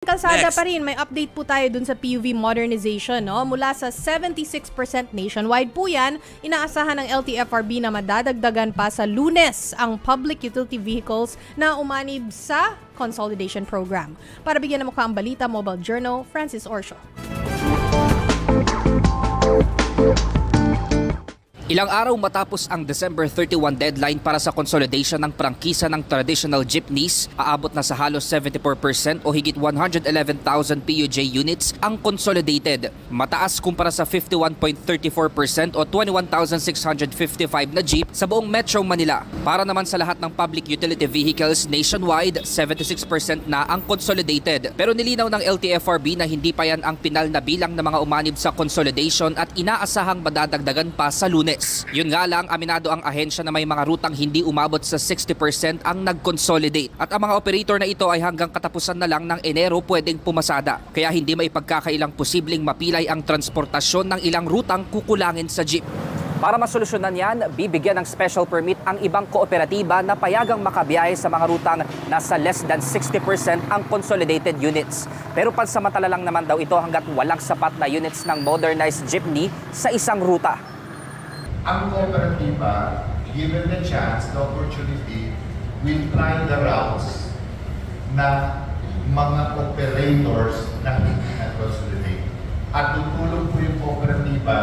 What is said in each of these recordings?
Kalsada Next. pa rin, may update po tayo dun sa PUV modernization. No? Mula sa 76% nationwide po yan, inaasahan ng LTFRB na madadagdagan pa sa lunes ang public utility vehicles na umanib sa consolidation program. Para bigyan ng mukha ang balita, Mobile Journal, Francis Orsho. Ilang araw matapos ang December 31 deadline para sa consolidation ng prangkisa ng traditional jeepneys, aabot na sa halos 74% o higit 111,000 PUJ units ang consolidated. Mataas kumpara sa 51.34% o 21,655 na jeep sa buong Metro Manila. Para naman sa lahat ng public utility vehicles nationwide, 76% na ang consolidated. Pero nilinaw ng LTFRB na hindi pa yan ang pinal na bilang ng mga umanib sa consolidation at inaasahang madadagdagan pa sa lunes. Yun nga lang, aminado ang ahensya na may mga rutang hindi umabot sa 60% ang nag-consolidate. At ang mga operator na ito ay hanggang katapusan na lang ng Enero pwedeng pumasada. Kaya hindi may posibleng mapilay ang transportasyon ng ilang rutang kukulangin sa jeep. Para masolusyonan yan, bibigyan ng special permit ang ibang kooperatiba na payagang makabiyahe sa mga rutang nasa less than 60% ang consolidated units. Pero pansamantala lang naman daw ito hanggat walang sapat na units ng modernized jeepney sa isang ruta. Ang kooperatiba, given the chance, the opportunity, will try the routes na mga operators na hindi na-consolidate. At tutulong po yung kooperatiba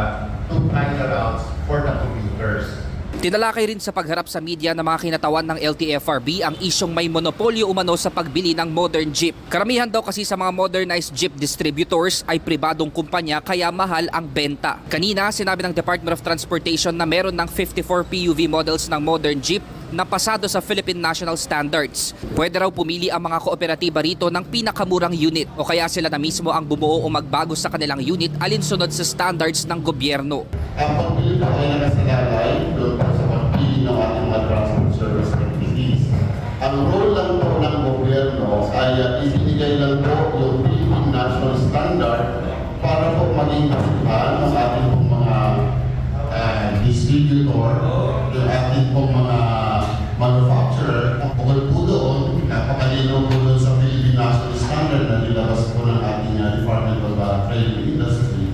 to try the routes for the commuters. Tinalakay rin sa pagharap sa media ng mga kinatawan ng LTFRB ang isyong may monopolyo umano sa pagbili ng modern jeep. Karamihan daw kasi sa mga modernized jeep distributors ay pribadong kumpanya kaya mahal ang benta. Kanina, sinabi ng Department of Transportation na meron ng 54 PUV models ng modern jeep na pasado sa Philippine National Standards. Pwede raw pumili ang mga kooperatiba rito ng pinakamurang unit o kaya sila na mismo ang bumuo o magbago sa kanilang unit alinsunod sa standards ng gobyerno. Ang nakasalalay doon po sa ay ibinigay lang po yung Philippine National Standard para po maging kasipahan ng ating pong mga uh, distributor, yung ating pong mga manufacturer. Bukod po doon, napakalinaw po doon sa Philippine National Standard na nilabas po ng ating uh, Department of uh, Trade and Industry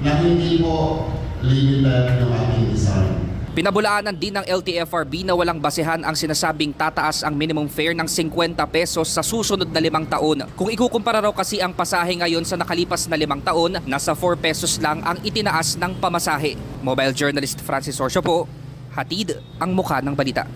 na hindi po limited yung ating design. Pinabulaanan din ng LTFRB na walang basehan ang sinasabing tataas ang minimum fare ng 50 pesos sa susunod na limang taon. Kung ikukumpara raw kasi ang pasahe ngayon sa nakalipas na limang taon, nasa 4 pesos lang ang itinaas ng pamasahe. Mobile journalist Francis Orsio po, hatid ang mukha ng balita.